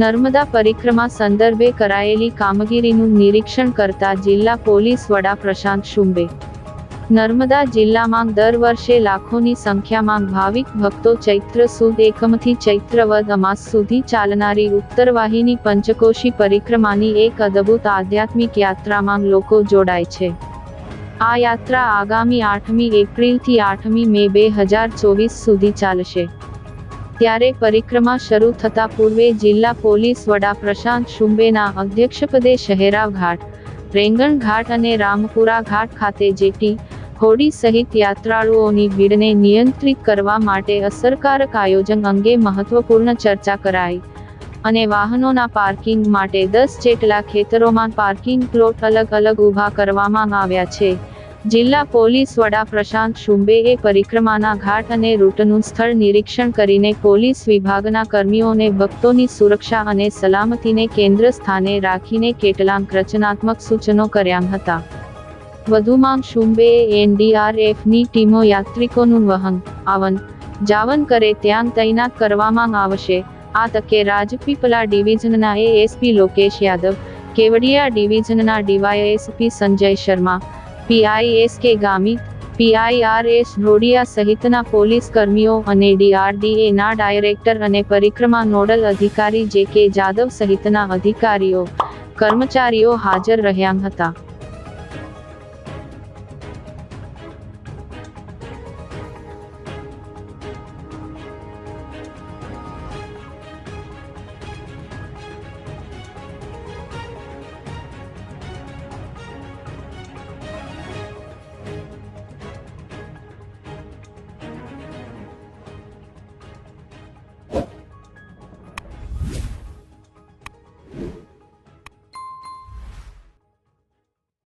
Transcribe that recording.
નર્મદા પરિક્રમા સંદર્ભે કરાયેલી કામગીરીનું નિરીક્ષણ કરતા જિલ્લા પોલીસ વડા પ્રશાંત શુંબે નર્મદા જિલ્લામાં દર વર્ષે લાખોની સંખ્યામાં ભાવિક ભક્તો ચૈત્ર સુદ એકમથી ચૈત્ર વદ અમાસ સુધી ચાલનારી ઉત્તરવાહિની પંચકોશી પરિક્રમાની એક અદભુત આધ્યાત્મિક યાત્રામાં લોકો જોડાય છે. આ યાત્રા આગામી આઠમી એપ્રિલથી આઠમી મે બે હજાર ચોવીસ સુધી ચાલશે. ત્યારે પરિક્રમા શરૂ થતા પૂર્વે જિલ્લા પોલીસ વડા પ્રશાંત શુંબેના અધ્યક્ષપદે શહેરાવ ઘાટ, રેંગણ ઘાટ અને રામપુરા ઘાટ ખાતે જેટી, હોડી સહિત યાત્રાળુઓની ભીડને નિયંત્રિત કરવા માટે અસરકારક આયોજન અંગે મહત્વપૂર્ણ ચર્ચા કરાઈ. અને વાહનોના પાર્કિંગ માટે દસ જેટલા ખેતરોમાં પાર્કિંગ પ્લોટ અલગ અલગ ઊભા કરવામાં આવ્યા છે. જિલ્લા પોલીસ વડા પ્રશાંત શુંબેએ પરિક્રમાના ઘાટ અને રૂટનું સ્થળ નિરીક્ષણ કરીને પોલીસ વિભાગના કર્મીઓને ભક્તોની સુરક્ષા અને સલામતીને કેન્દ્ર સ્થાને રાખીને કેટલાક રચનાત્મક સૂચનો કર્યા હતા. વધુમાં શુંબેએ એનડીઆરએફની ટીમો યાત્રિકોનું વહન, આવન, જાવન કરે ત્યાં તૈનાત કરવામાં આવશે. આ તકે રાજપીપલા ડિવિઝનના ASP Lokesh Yadav, Kevadia ડિવિઝનના DYSP Sanjay Sharma PIS K Gami PIRS Rodiya સહિતના પોલીસ કર્મીઓ અને ડીઆરડીએના ડાયરેક્ટર અને પરિક્રમા નોડલ અધિકારી જે કે જાદવ સહિતના અધિકારીઓ, કર્મચારીઓ હાજર રહ્યા હતા.